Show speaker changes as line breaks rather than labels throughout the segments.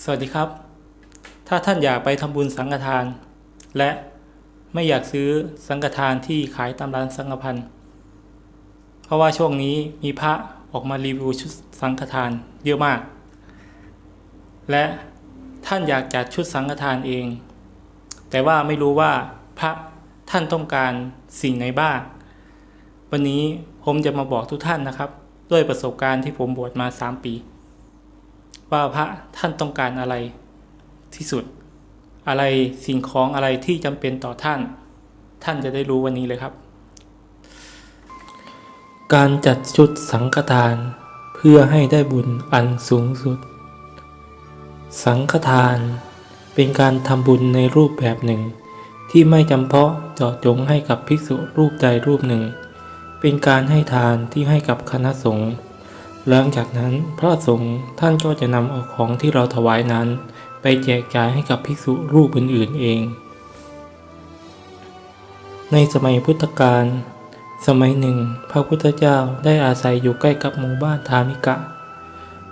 สวัสดีครับ ถ้าท่านอยากไปทำบุญสังฆทาน และไม่อยากซื้อสังฆทานที่ขายตามร้านสังฆพันธ์เพราะว่าช่วงนี้มีพระออกมารีวิวชุดสังฆทานเยอะมาก และท่านอยากจัดชุดสังฆทานเอง แต่ว่าไม่รู้ว่าพระท่านต้องการสิ่งไหนบ้าง วันนี้ผมจะมาบอกทุกท่านนะครับ ด้วยประสบการณ์ที่ผมบวชมา 3 ปี ว่าพระท่านต้องการอะไรที่สุด อะไรสิ่งของอะไรที่จำเป็นต่อท่าน ท่านจะได้รู้วันนี้เลยครับ การจัดชุดสังฆทานเพื่อให้ได้บุญอันสูงสุด สังฆทานเป็นการทำบุญในรูปแบบหนึ่ง ที่ไม่จำเพาะเจาะจงให้กับภิกษุรูปใดรูปหนึ่ง เป็นการให้ทานที่ให้กับคณะสงฆ์ หลังจากนั้นพระสงฆ์ท่านก็จะนำเอาของที่เราถวายนั้น ไปแจกจ่ายให้กับภิกษุรูปอื่นๆเอง ในสมัยพุทธกาลสมัยหนึ่ง พระพุทธเจ้าได้อาศัยอยู่ใกล้กับหมู่บ้านทามิกะ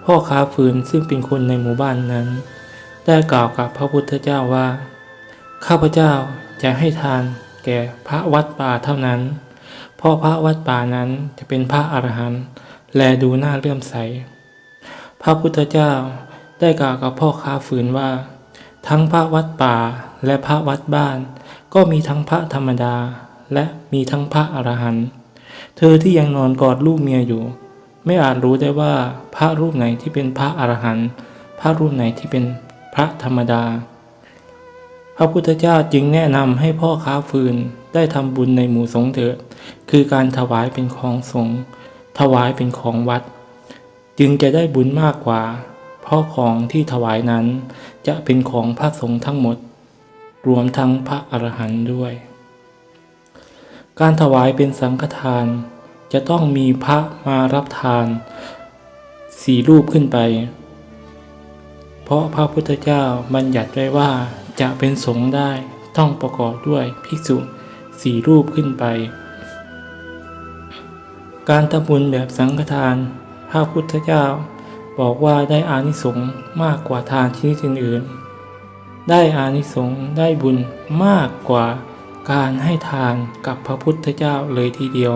พ่อค้าฟืนซึ่งเป็นคนในหมู่บ้านนั้น ได้กล่าวกับพระพุทธเจ้าว่า ข้าพเจ้าจะให้ทานแก่พระวัดป่าเท่านั้น เพราะพระวัดป่านั้นจะเป็นพระอรหันต์ และดูน่าเลื่อมใส พระพุทธเจ้าได้กล่าวกับพ่อค้าฟืนว่า ทั้งพระวัดป่าและพระวัดบ้าน ก็มีทั้งพระธรรมดา และมีทั้งพระอรหันต์เธอที่ยังนอนกอดลูกเมียอยู่ ไม่อาจรู้ได้ว่าพระรูปไหนที่เป็นพระอรหันต์พระรูปไหนที่เป็นพระธรรมดา พระพุทธเจ้าจึงแนะนำให้พ่อค้าฟืนได้ทำบุญในหมู่สงฆ์เถิดคือการถวายเป็นของสงฆ์ ถวายเป็นของวัด จึงจะได้บุญมากกว่า เพราะของที่ถวายนั้นจะเป็นของพระสงฆ์ทั้งหมด รวมทั้งพระอรหันต์ด้วย การถวายเป็นสังฆทาน จะต้องมีพระมารับทานสี่รูปขึ้นไป เพราะพระพุทธเจ้าบัญญัติไว้ว่าจะเป็นสงฆ์ได้ต้องประกอบด้วยภิกษุสี่รูปขึ้นไป การทำบุญแบบสังฆทาน พระพุทธเจ้า บอกว่าได้อานิสงส์มากกว่าทานชนิดอื่นๆ ได้อานิสงส์ได้บุญมากกว่าการให้ทานกับพระพุทธเจ้าเลยทีเดียว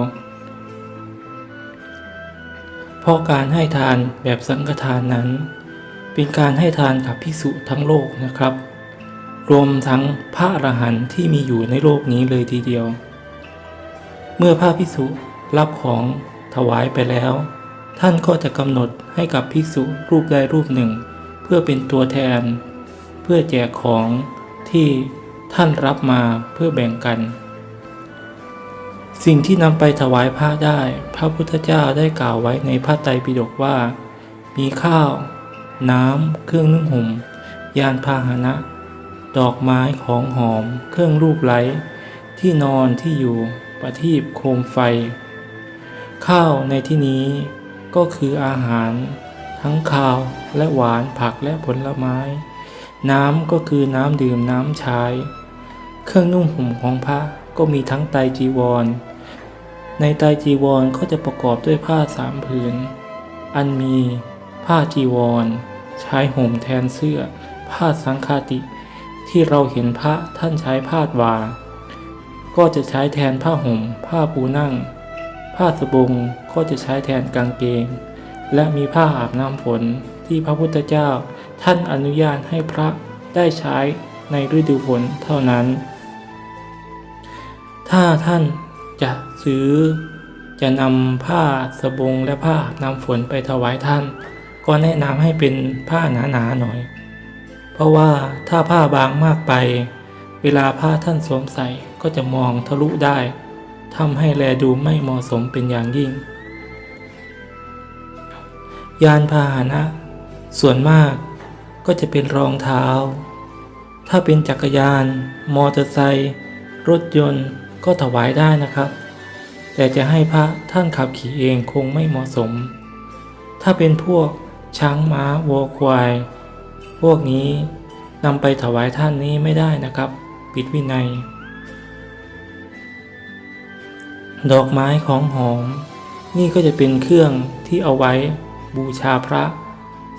เพราะการให้ทานแบบสังฆทานนั้น เป็นการให้ทานกับภิกษุทั้งโลกนะครับ รวมทั้งพระอรหันต์ที่มีอยู่ในโลกนี้เลยทีเดียว เมื่อพระภิกษุ รับของถวายไปแล้ว ท่านก็จะกำหนดให้กับภิกษุรูปใดรูปหนึ่ง เพื่อเป็นตัวแทน เพื่อแจกของที่ท่านรับมาเพื่อแบ่งกัน สิ่งที่นำไปถวายพระได้ พระพุทธเจ้าได้กล่าวไว้ในพระไตรปิฎกว่า มีข้าว น้ำ เครื่องนึ่งห่ม ยานพาหนะ ดอกไม้ของหอม เครื่องรูปไล้ที่นอนที่อยู่ประทีปโคมไฟ ข้าวในที่นี้ก็คืออาหาร ทั้งข้าวและหวานผักและผลไม้ น้ำก็คือน้ำดื่มน้ำใช้ เครื่องนุ่งห่มของพระก็มีทั้งไตจีวร ในไตจีวรก็จะประกอบด้วยผ้าสามผืน อันมีผ้าจีวร ใช้ห่มแทนเสื้อ ผ้าสังฆาติ ที่เราเห็นพระท่านใช้ผ้าดวา ก็จะใช้แทนผ้าห่ม ผ้าปูนั่ง ผ้าสบงก็จะใช้แทนกางเกง และมีผ้าอาบน้ำฝนที่พระพุทธเจ้าท่านอนุญาตให้พระได้ใช้ในฤดูฝนเท่านั้น ถ้าท่านจะซื้อจะนำผ้าสบงและผ้าอาบน้ำฝนไปถวายท่าน ก็แนะนำให้เป็นผ้าหนาๆหน่อย เพราะว่าถ้าผ้าบางมากไป เวลาผ้าท่านสวมใส่ก็จะมองทะลุได้ ทำให้แลดูไม่เหมาะสมเป็นอย่างยิ่ง ยานพาหนะ ส่วนมากก็จะเป็นรองเท้า ถ้าเป็นจักรยาน มอเตอร์ไซค์รถยนต์ก็ถวายได้นะครับ แต่จะให้พระท่านขับขี่เองคงไม่เหมาะสม ถ้าเป็นพวกช้างม้าวัวควาย พวกนี้นำไปถวายท่านนี้ไม่ได้นะครับ ปิดวินัย ดอกไม้ของหอม นี่ก็จะเป็นเครื่องที่เอาไว้บูชาพระ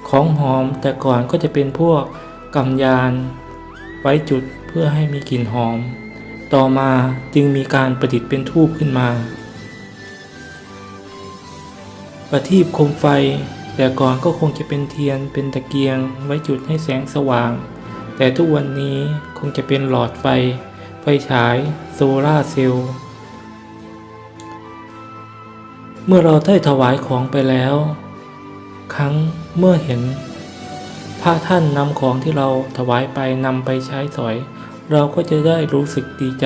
ของหอมแต่ก่อนก็จะเป็นพวกกำยาน ไว้จุดเพื่อให้มีกลิ่นหอม ต่อมาจึงมีการประดิษฐ์เป็นทูบขึ้นมา ประทีปโคมไฟ แต่ก่อนก็คงจะเป็นเทียนเป็นตะเกียง ไว้จุดให้แสงสว่าง แต่ทุกวันนี้คงจะเป็นหลอดไฟ ไฟฉาย โซลาร์เซลล์ เมื่อเราได้ถวายของไปแล้ว ครั้งเมื่อเห็น พระท่านนำของที่เราถวายไปนำไปใช้สอย เราก็จะได้รู้สึกดีใจ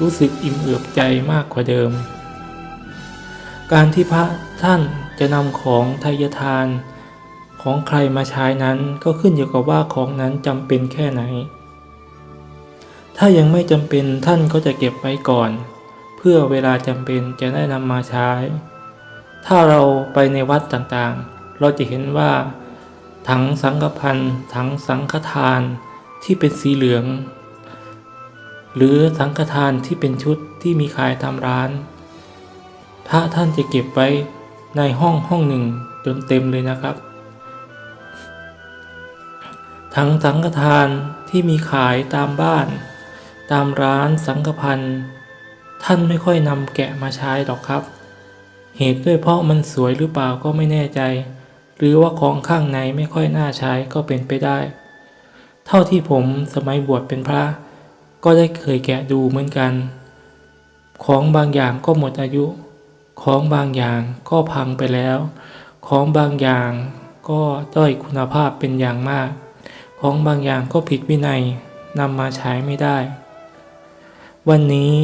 รู้สึกอิ่มเอิบใจมากกว่าเดิม การที่พระท่านจะนำของทายทาน ของใครมาใช้นั้นก็ขึ้นอยู่กับว่าของนั้นจำเป็นแค่ไหน ถ้ายังไม่จำเป็นท่านก็จะเก็บไว้ก่อน เพื่อเวลาจำเป็นจะได้นำมาใช้ ถ้าเราไปในวัดต่างๆ เราจะเห็นว่า ถังสังฆพันธ์ถังสังฆทานที่เป็นสีเหลือง หรือสังฆทานที่เป็นชุดที่มีขายตามร้าน พระท่านจะเก็บไว้ในห้องห้องหนึ่งจนเต็มเลยนะครับ ถังสังฆทานที่มีขายตามบ้าน ตามร้านสังฆพันธ์ท่านไม่ค่อยนำแกะมาใช้หรอกครับ เหตุด้วยเพราะมันสวยหรือเปล่าก็ไม่แน่ใจ หรือว่าของข้างในไม่ค่อยน่าใช้ก็เป็นไปได้ เท่าที่ผมสมัยบวชเป็นพระ ก็ได้เคยแกะดูเหมือนกัน ของบางอย่างก็หมดอายุ ของบางอย่างก็พังไปแล้ว ของบางอย่างก็ด้อยคุณภาพเป็นอย่างมาก ของบางอย่างก็ผิดวินัยนำมาใช้ไม่ได้ วันนี้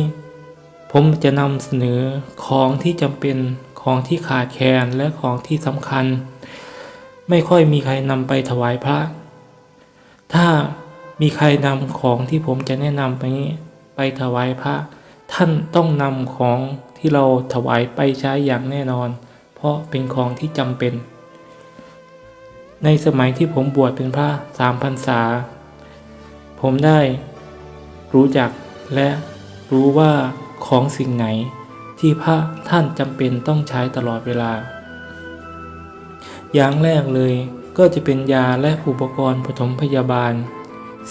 ผมจะนำเสนอของที่จำเป็นของที่ขาดแคลนและของที่สำคัญ ไม่ค่อยมีใครนำไปถวายพระ ถ้ามีใครนำของที่ผมจะแนะนำไปนี้ไปถวายพระ ท่านต้องนำของที่เราถวายไปใช้อย่างแน่นอน เพราะเป็นของที่จำเป็น ในสมัยที่ผมบวชเป็นพระสามพรรษา ผมได้รู้จักและรู้ว่า ของสิ่งไหน ที่พระท่านจำเป็นต้องใช้ตลอดเวลา อย่างแรกเลยก็จะเป็นยาและอุปกรณ์ปฐมพยาบาล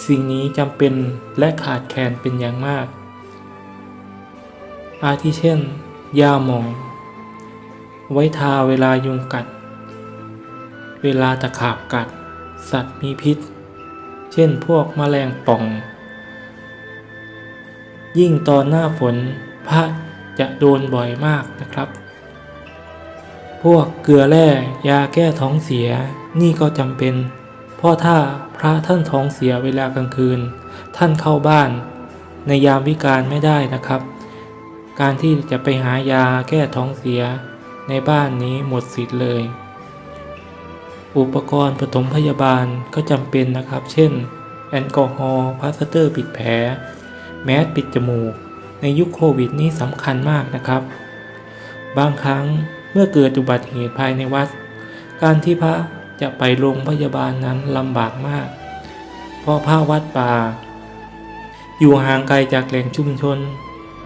สิ่งนี้จำเป็นและขาดแคลนเป็นอย่างมาก อาทิเช่น ยาหมอง ไว้ทาเวลายุงกัด เวลาตะขาบกัด สัตว์มีพิษ เช่นพวกแมลงป่อง ยิ่งตอนหน้าฝน พระจะโดนบ่อยมากนะครับ พวกเกลือแร่ยาแก้ท้องเสียนี่ก็จำเป็น เพราะถ้าพระท่านท้องเสียเวลากลางคืน ท่านเข้าบ้าน ในยามวิการไม่ได้นะครับ การที่จะไปหายาแก้ท้องเสียในบ้านนี้หมดสิทธิ์เลย อุปกรณ์ปฐมพยาบาลก็จำเป็นนะครับ เช่น แอลกอฮอล์พลาสเตอร์ปิดแผล แมสปิดจมูก ในยุคโควิดนี้สำคัญมากนะครับ บางครั้งเมื่อเกิดอุบัติเหตุภายในวัด การที่พระจะไปโรงพยาบาลนั้นลำบากมาก เพราะพระวัดป่า อยู่ห่างไกลจากแหล่งชุมชน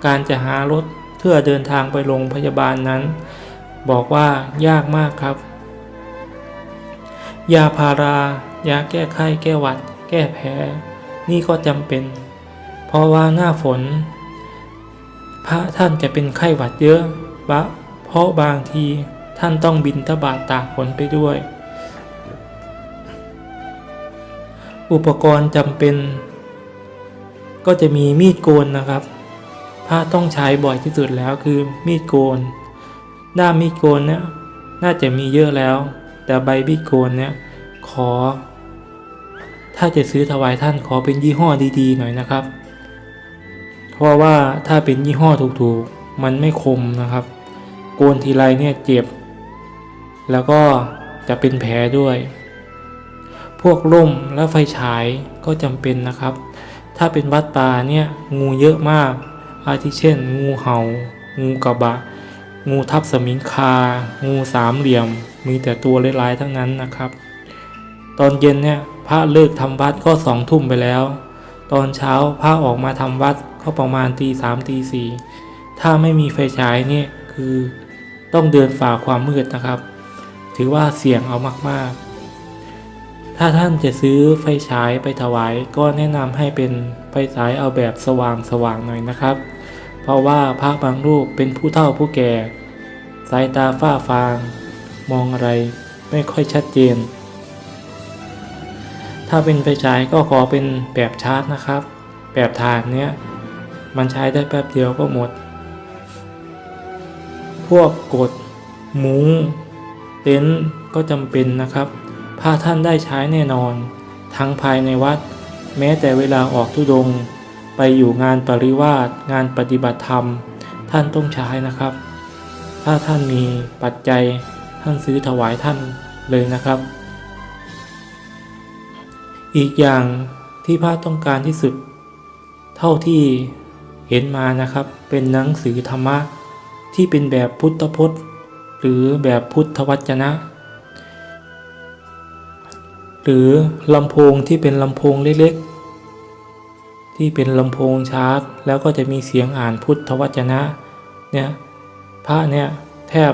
การจะหารถเพื่อเดินทางไปโรงพยาบาลนั้น บอกว่ายากมากครับ ยาพารา ยาแก้ไข้แก้หวัด แก้แพ้นี่ก็จำเป็น เพราะว่าหน้าฝน พระท่านจะเป็นไข้หวัดเยอะบะเพราะบางทีท่านต้องบินทบาทตากฝนไปด้วย อุปกรณ์จำเป็น ก็จะมีมีดโกนนะครับ พระต้องใช้บ่อยที่สุดแล้วคือมีดโกนด้ามมีดโกนเนี่ยน่าจะมีเยอะแล้ว แต่ใบมีดโกนเนี่ยขอ ถ้าจะซื้อถวายท่านขอเป็นยี่ห้อดีๆ หน่อยนะครับ ราะว่าถ้าเป็นยี่ห้อถูกๆ มันไม่คมนะครับ โกนทีไรเนี่ยเจ็บ แล้วก็จะเป็นแผลด้วย พวกร่มและไฟฉายก็จำเป็นนะครับ ถ้าเป็นวัดป่าเนี่ยงูเยอะมาก อาทิเช่น งูเหา่า งูกระบะ งูทับสมิงคา งูสามเหลี่ยม มีแต่ตัวร้ายๆทั้งนั้นนะครับ ตอนเย็นเนี่ยพระเลิกทำวัดก็สองทุ่มไปแล้ว ตอนเช้าพระออกมาทำวัดก็ประมาณตีสามตีสี่ถ้าไม่มีไฟฉายเนี่ยคือต้องเดินฝ่าความมืดนะครับ ถือว่าเสี่ยงเอามากๆ ถ้าท่านจะซื้อไฟฉายไปถวาย ก็แนะนำให้เป็นไฟฉายเอาแบบสว่างสว่างๆหน่อยนะครับ เพราะว่าพระบางรูปเป็นผู้เฒ่าผู้แก่ สายตาฝ้าฟาง มองอะไรไม่ค่อยชัดเจน ถ้าเป็นไฟฉายก็ขอเป็นแบบชาร์จนะครับ แบบถ่านเนี้ยมันใช้ได้แป๊บเดียวก็หมด พวกกดมุ้งเต็นท์ก็จำเป็นนะครับถ้าท่านได้ใช้แน่นอน ทั้งภายในวัด แม้แต่เวลาออกทุดง ไปอยู่งานปริวาสงานปฏิบัติธรรม ท่านต้องใช้นะครับ ถ้าท่านมีปัจจัยท่านซื้อถวายท่านเลยนะครับ อีกอย่างที่พระต้องการที่สุด เท่าที่เห็นมานะครับ เป็นหนังสือธรรมะที่เป็นแบบพุทธพจน์ หรือแบบพุทธวจนะ หรือลำโพงที่เป็นลำโพงเล็กๆ ที่เป็นลำโพงชาร์จ แล้วก็จะมีเสียงอ่านพุทธวจนะเนี่ยพระเนี่ยแทบ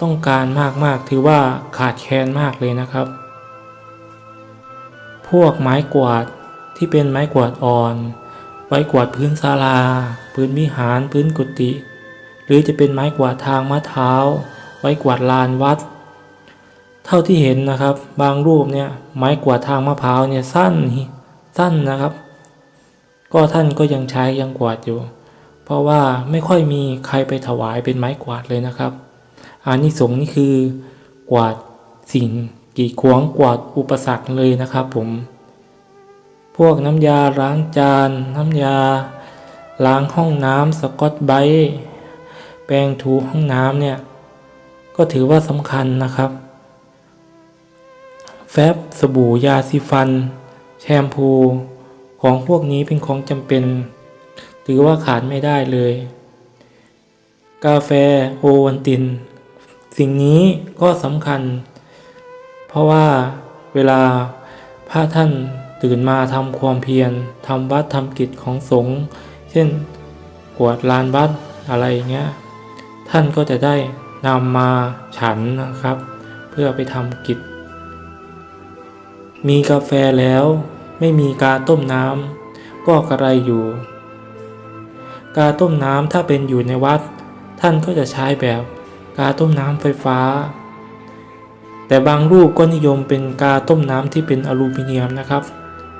ต้องการมากๆ ถือว่าขาดแคลนมากเลยนะครับ พวกไม้กวาดที่เป็นไม้กวาดอ่อน ไว้กวาดพื้นศาลา พื้นวิหาร พื้นกุฏิหรือจะเป็นไม้กวาดทางมะเท้า ไว้กวาดลานวัด เท่าที่เห็นนะครับ บางรูปเนี่ยไม้กวาดทางมะพร้าวเนี่ยสั้นสั้นนะครับ ก็ท่านก็ยังใช้ยังกวาดอยู่ เพราะว่าไม่ค่อยมีใครไปถวายเป็นไม้กวาดเลยนะครับอานิสงส์นี่คือกวาดสิ่ง กีดขวางกวาดอุปสรรคเลยนะครับผม พวกน้ำยาล้างจาน น้ำยา ล้างห้องน้ำสกอตไบรท์แปรงถูห้องน้ำเนี่ย ก็ถือว่าสำคัญนะครับ แฟบสบู่ยาสีฟัน แชมพูของพวกนี้เป็นของจำเป็น ถือว่าขาดไม่ได้เลย กาแฟโอวันติน สิ่งนี้ก็สำคัญ ราะว่าเวลาพระท่านตื่นมาทำความเพียรทำวัดทำกิจของสงฆ์เช่นกวดลานวัดอะไรเงี้ยท่านก็จะได้นำมาฉันนะครับ เพื่อไปทำกิจ มีกาแฟแล้วไม่มีกาต้มน้ำก็กระไรอยู่ กาต้มน้ำถ้าเป็นอยู่ในวัด ท่านก็จะใช้แบบกาต้มน้ำไฟฟ้า แต่บางรูปก็นิยมเป็นกาต้มน้ำที่เป็นอลูมิเนียมนะครับ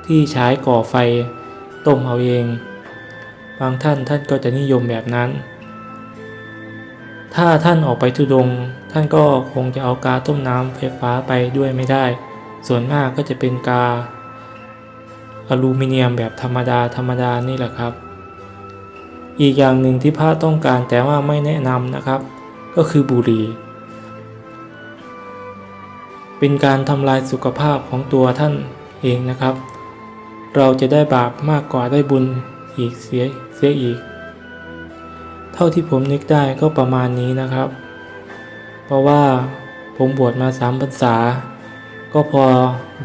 ที่ใช้ก่อไฟต้มเอาเอง บางท่านท่านก็จะนิยมแบบนั้น ถ้าท่านออกไปทุดง ท่านก็คงจะเอากาต้มน้ำไฟฟ้าไปด้วยไม่ได้ ส่วนมากก็จะเป็นกาอลูมิเนียมแบบธรรมดาธรรมดานี่แหละครับ อีกอย่างหนึ่งที่พระต้องการแต่ว่าไม่แนะนำนะครับ ก็คือบุหรี่ เป็นการทำลายสุขภาพของตัวท่านเองนะครับ เราจะได้บาปมากกว่าได้บุญอีกเสียเสียอีก เท่าที่ผมนึกได้ก็ประมาณนี้นะครับ เพราะว่าผมบวชมาสามพรรษา ก็พอ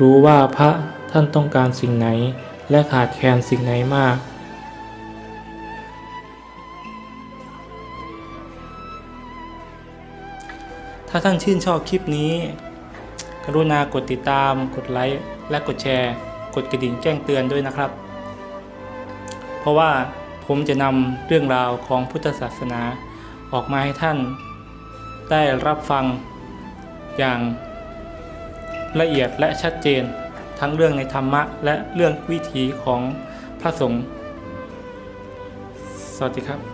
รู้ว่าพระท่านต้องการสิ่งไหน และขาดแคลนสิ่งไหนมากถ้าท่านชื่นชอบคลิปนี้ กรุณากดติดตาม กดไลค์ และกดแชร์ กดกระดิ่งแจ้งเตือนด้วยนะครับ เพราะว่าผมจะนำเรื่องราวของพุทธศาสนาออกมาให้ท่าน ได้รับฟังอย่างละเอียดและชัดเจน ทั้งเรื่องในธรรมะและเรื่องวิถีของพระสงฆ์สวัสดีครับ